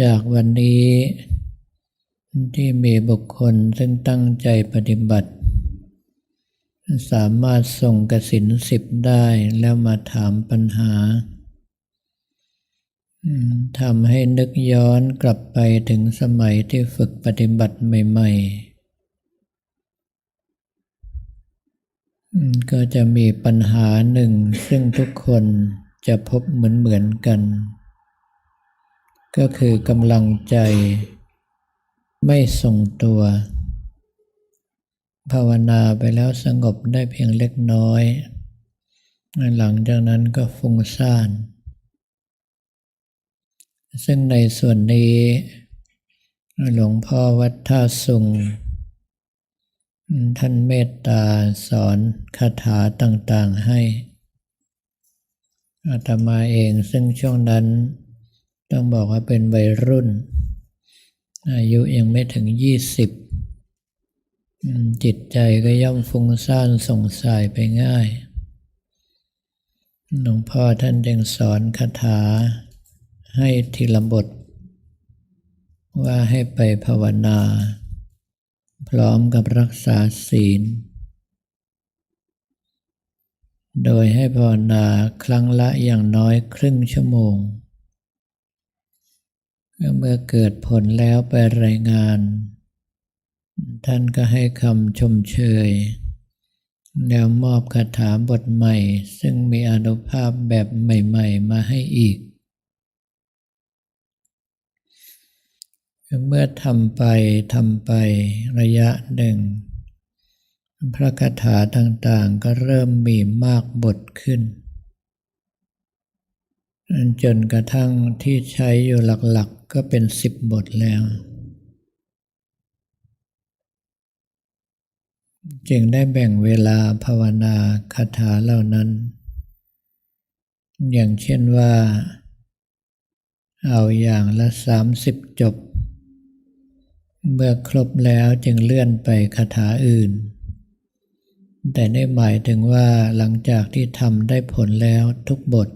จากวันนี้ที่มีบุคคลซึ่งตั้งใจปฏิบัติ สามารถส่งกสินสิบได้แล้วมาถามปัญหาทำให้นึกย้อนกลับไปถึงสมัยที่ฝึกปฏิบัติใหม่ๆ ก็จะมีปัญหาหนึ่งซึ่งทุกคนจะพบเหมือนๆกัน ก็คือกำลังใจ ไม่ทรงตัว ภาวนาไปแล้วสงบได้เพียงเล็กน้อย หลังจากนั้นก็ฟุ้งซ่าน ซึ่งในส่วนนี้ หลวงพ่อวัดท่าสุงท่านเมตตาสอนคาถาต่างๆให้อาตมาเองซึ่งช่วงนั้น ต้องบอกว่าเป็นวัยรุ่น อายุยังไม่ถึงยี่สิบจิตใจก็ย่อมฟุ้งซ่านสงสัยไปง่าย หลวงพ่อท่านจึงสอนคาถาให้ทีละบท ว่าให้ไปภาวนา พร้อมกับรักษาศีล โดยให้ภาวนาครั้งละอย่างน้อยครึ่งชั่วโมง เมื่อเกิดผลแล้วไปรายงาน ท่านก็ให้คำชมเชย แล้วมอบคาถาบทใหม่ ซึ่งมีอนุภาพแบบใหม่ๆ มาให้อีก เมื่อทำไปทำไประยะหนึ่ง พระคาถาต่างๆก็เริ่มมีมากบทขึ้น จนกระทั่งที่ใช้อยู่หลักๆก็เป็นสิบบทแล้ว จึงได้แบ่งเวลาภาวนาคาถาเหล่านั้น อย่างเช่นว่า เอาอย่างละสามสิบจบ เมื่อครบแล้วจึงเลื่อนไปคาถาอื่น แต่ได้หมายถึงว่าหลังจากที่ทำได้ผลแล้วทุกบท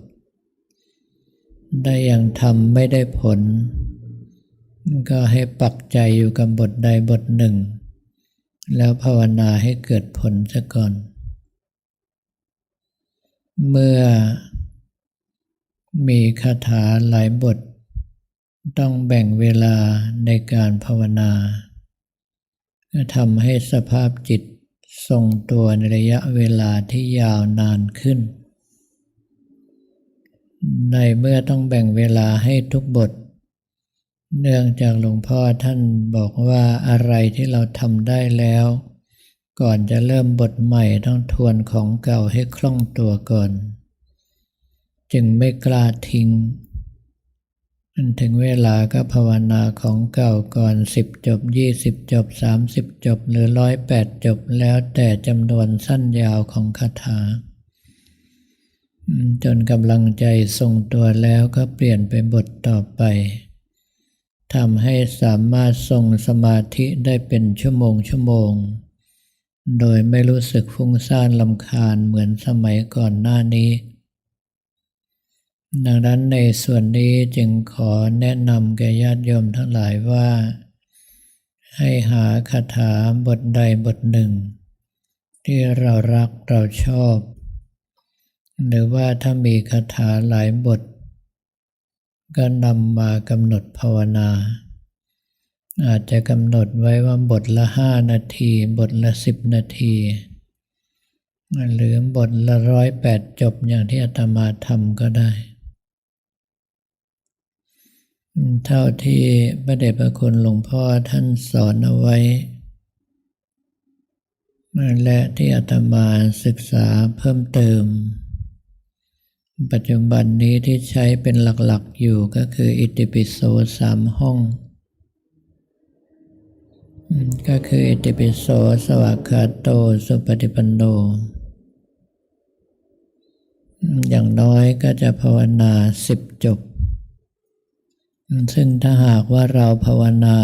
ได้อยังทำไม่ได้ผล ก็ให้ปักใจอยู่กับบทใดบทหนึ่ง แล้วภาวนาให้เกิดผลซะก่อน เมื่อมีคาถาหลายบท ต้องแบ่งเวลาในการภาวนาทำให้สภาพจิตทรงตัวในระยะเวลาที่ยาวนานขึ้น ในเมื่อต้องแบ่งเวลาให้ทุกบท เนื่องจากหลวงพ่อท่านบอกว่าอะไรที่เราทำได้แล้ว ก่อนจะเริ่มบทใหม่ต้องทวนของเก่าให้คล่องตัวก่อน จึงไม่กล้าทิ้งถึงเวลาก็ภาวนาของเก่าก่อนสิบจบยี่สิบจบสามสิบจบ หรือร้อยแปดจบแล้วแต่จำนวนสั้นยาวของคาถา จนกำลังใจทรงตัวแล้วก็เปลี่ยนไปบทต่อไปทำให้สามารถทรงสมาธิได้เป็นชั่วโมงชั่วโมง โดยไม่รู้สึกฟุ้งซ่านลำคาญเหมือนสมัยก่อนหน้านี้ ดังนั้นในส่วนนี้จึงขอแนะนำแก่ญาติโยมทั้งหลายว่า ให้หาคาถาบทใดบทหนึ่ง ที่เรารักเราชอบ หรือว่าถ้ามีคาถาหลายบท ก็นำมากำหนดภาวนา อาจจะกำหนดไว้ว่าบทละห้านาที บทละสิบนาที หรือบทละร้อยแปดจบอย่างที่อาตมาทำก็ได้ เท่าที่พระเดชพระคุณหลวงพ่อท่านสอนเอาไว้และที่อาตมาศึกษาเพิ่มเติม ปัจจุบันนี้ที่ใช้เป็นหลักๆอยู่ก็คืออิติปิโสสามห้อง ก็คืออิติปิโสสวากขาโต สุปฏิปันโน อย่างน้อยก็จะภาวนาสิบจบ ซึ่งถ้าหากว่าเราภาวนา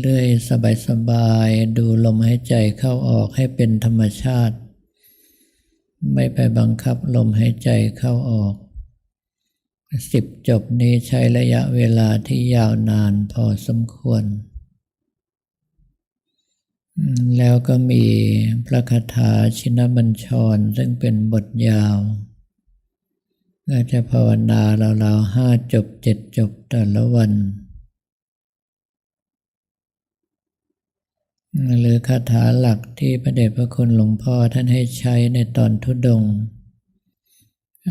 เรื่อยๆ สบายๆ ดูลมหายใจเข้าออกให้เป็นธรรมชาติ ไม่ไปบังคับลมหายใจเข้าออกสิบจบนี้ใช้ระยะเวลาที่ยาวนานพอสมควร แล้วก็มีพระคาถาชินบัญชร ซึ่งเป็นบทยาวก็จะภาวนาเราๆห้าจบเจ็ดจบแต่ละวัน หรือคาถาหลักที่พระเดชพระคุณหลวงพ่อท่านให้ใช้ในตอนทุดง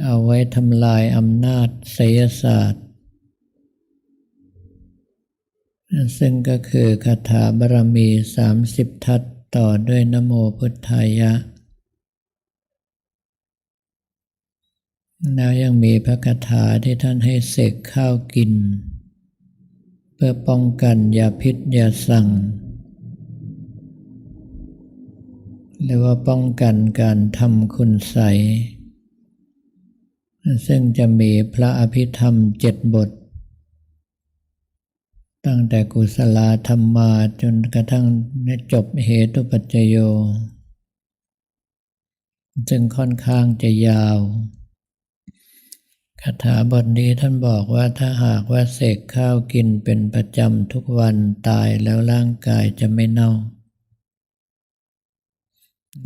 เอาไว้ทำลายอำนาจไสยศาสตร์ ซึ่งก็คือคาถาบารมีสามสิบทัศต่อด้วยนโมพุทธายะ แล้วยังมีพระคาถาที่ท่านให้เสกข้าวกิน เพื่อป้องกันยาพิษยาสั่ง หรือว่าป้องกันการทำคุณใสซึ่งจะมีพระอภิธรรมเจ็ดบท ตั้งแต่กุศลธรรมาจนกระทั่งจบเหตุปัจจโยซึ่งค่อนข้างจะยาวคาถาบทนี้ท่านบอกว่าถ้าหากว่าเสกข้าวกินเป็นประจำทุกวันตายแล้วร่างกายจะไม่เน่า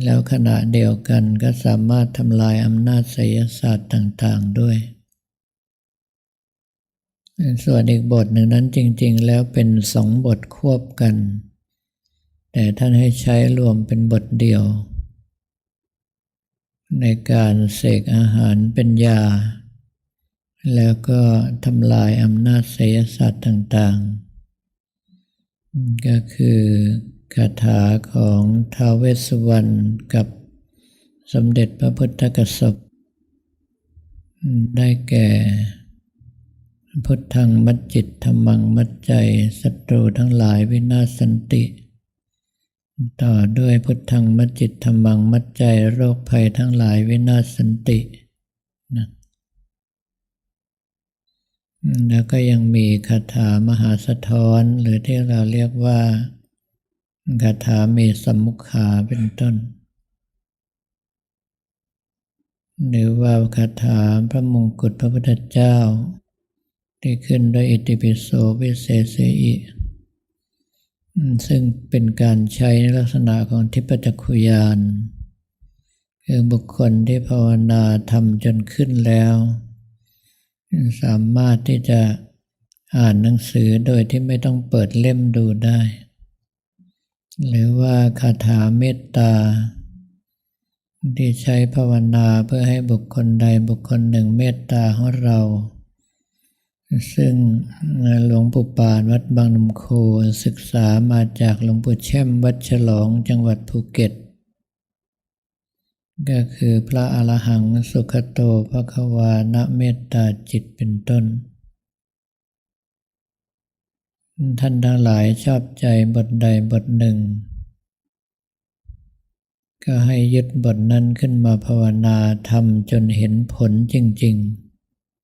แล้วขณะเดียวกันก็สามารถทำลายอำนาจไสยศาสตร์ต่างๆด้วย ส่วนอีกบทหนึ่งนั้นจริง ๆ แล้วเป็นสองบทควบกัน แต่ท่านให้ใช้รวมเป็นบทเดียว ในการเสกอาหารเป็นยา แล้วก็ทำลายอำนาจไสยศาสตร์ต่างๆ ก็คือ คาถาของท้าวเวสสุวรรณกับสมเด็จพระพุทธกสบได้แก่พุทธังมัจจิตธรรมังมัจใจศัตรูทั้งหลายวินาศสันติ ต่อด้วยพุทธังมัจจิตธรรมังมัจใจโรคภัยทั้งหลายวินาศสันตินะแล้วก็ยังมีคาถามหาสะท้อนหรือที่เราเรียกว่า คาถาเมสมุขาเป็นต้น หรือว่าคาถาพระมงกุฎพระพุทธเจ้า ที่ขึ้นด้วยอิติปิโสวิเศษเสอิซึ่งเป็นการใช้ในลักษณะของทิพจักขุยานคือบุคคลที่ภาวนาทำจนขึ้นแล้ว สามารถที่จะอ่านหนังสือโดยที่ไม่ต้องเปิดเล่มดูได้ หรือว่าคาถาเมตตา ที่ใช้ภาวนาเพื่อให้บุคคลใดบุคคลหนึ่งเมตตาของเรา ซึ่งหลวงปู่ปานวัดบางนมโคศึกษามาจากหลวงปู่แช่มวัดฉลองจังหวัดภูเก็ต ก็คือพระอรหังสุขโตพระควานะเมตตาจิตเป็นต้น ท่านทั้งหลายชอบใจบทใดบทหนึ่ง ก็ให้ยึดบทนั้นขึ้นมาภาวนาทำจนเห็นผลจริง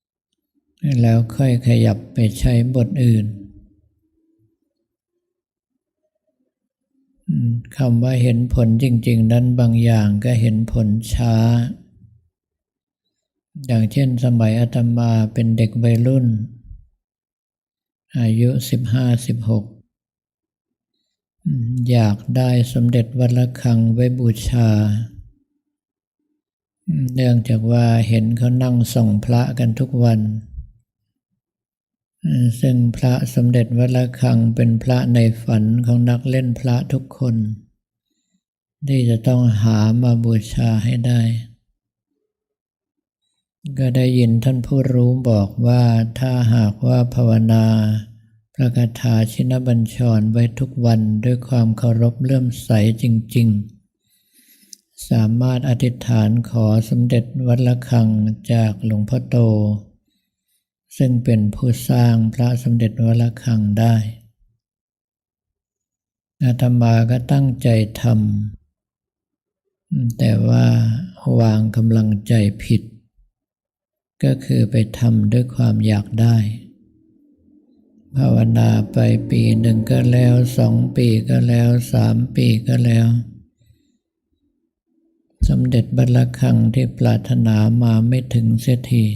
ๆ แล้วค่อยขยับไปใช้บทอื่นคำว่าเห็นผลจริง ๆ นั้นบางอย่างก็เห็นผลช้า อย่างเช่นสมัยอาตมาเป็นเด็กวัยรุ่น อายุสิบห้าสิบหกอยากได้สมเด็จวัดละคังไว้บูชา เนื่องจากว่าเห็นเขานั่งส่งพระกันทุกวัน ซึ่งพระสมเด็จวัดละคังเป็นพระในฝันของนักเล่นพระทุกคน ที่จะต้องหามาบูชาให้ได้ ก็ได้ยินท่านผู้รู้บอกว่าถ้าหากว่าภาวนาพระคาถาชินบัญชรไว้ทุกวันด้วยความเคารพเลื่อมใสจริง ๆ สามารถอธิษฐานขอสมเด็จวัดละคังจากหลวงพ่อโต ซึ่งเป็นผู้สร้างพระสมเด็จวัดละคังได้อาตมาก็ตั้งใจทำแต่ว่าวางกำลังใจผิด ก็คือไปทำด้วยความอยากได้ ภาวนาไปปีหนึ่งก็แล้วสองปีก็แล้วสามปีก็แล้วสมเด็จบัลลังก์ที่ปรารถนามาไม่ถึงเสียที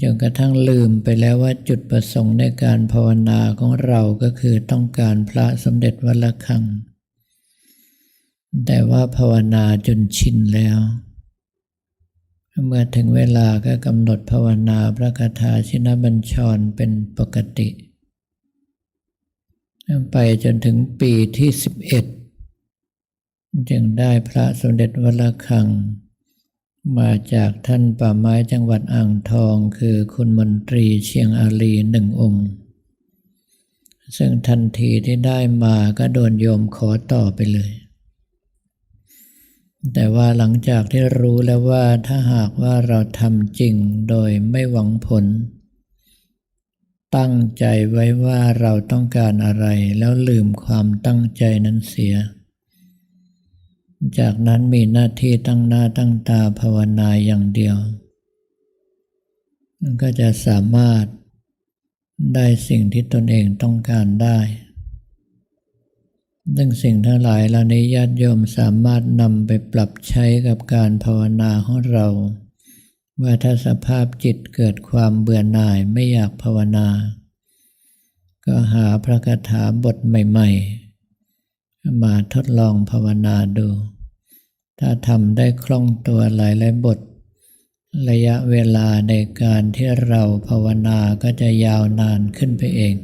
จนกระทั่งลืมไปแล้วว่าจุดประสงค์ในการภาวนาของเราก็คือต้องการพระสมเด็จวัละคัง แต่ว่าภาวนาจนชินแล้ว เมื่อถึงเวลาก็กำหนดภาวนาพระคาถาชินบัญชรเป็นปกติ ไปจนถึงปีที่11จึงได้พระสมเด็จวัลคัง มาจากท่านป่าไม้จังหวัดอ่างทองคือคุณมนตรีเชียงอารีหนึ่งองค์ ซึ่งทันทีที่ได้มาก็โดนโยมขอต่อไปเลย แต่ว่าหลังจากที่รู้แล้วว่าถ้าหากว่าเราทำจริงโดยไม่หวังผล ตั้งใจไว้ว่าเราต้องการอะไรแล้วลืมความตั้งใจนั้นเสีย จากนั้นมีหน้าที่ตั้งหน้าตั้งตาภาวนาอย่างเดียว ก็จะสามารถได้สิ่งที่ตนเองต้องการได้ ซึ่งสิ่งทั้งหลายเหล่านี้ญาติโยมสามารถนำไปปรับใช้กับการภาวนาของเรา ว่าถ้าสภาพจิตเกิดความเบื่อหน่ายไม่อยากภาวนา ก็หาพระคาถาบทใหม่ ๆ มาทดลองภาวนาดู ถ้าทำได้คล่องตัวหลายหลายบท ระยะเวลาในการที่เราภาวนาก็จะยาวนานขึ้นไปเอง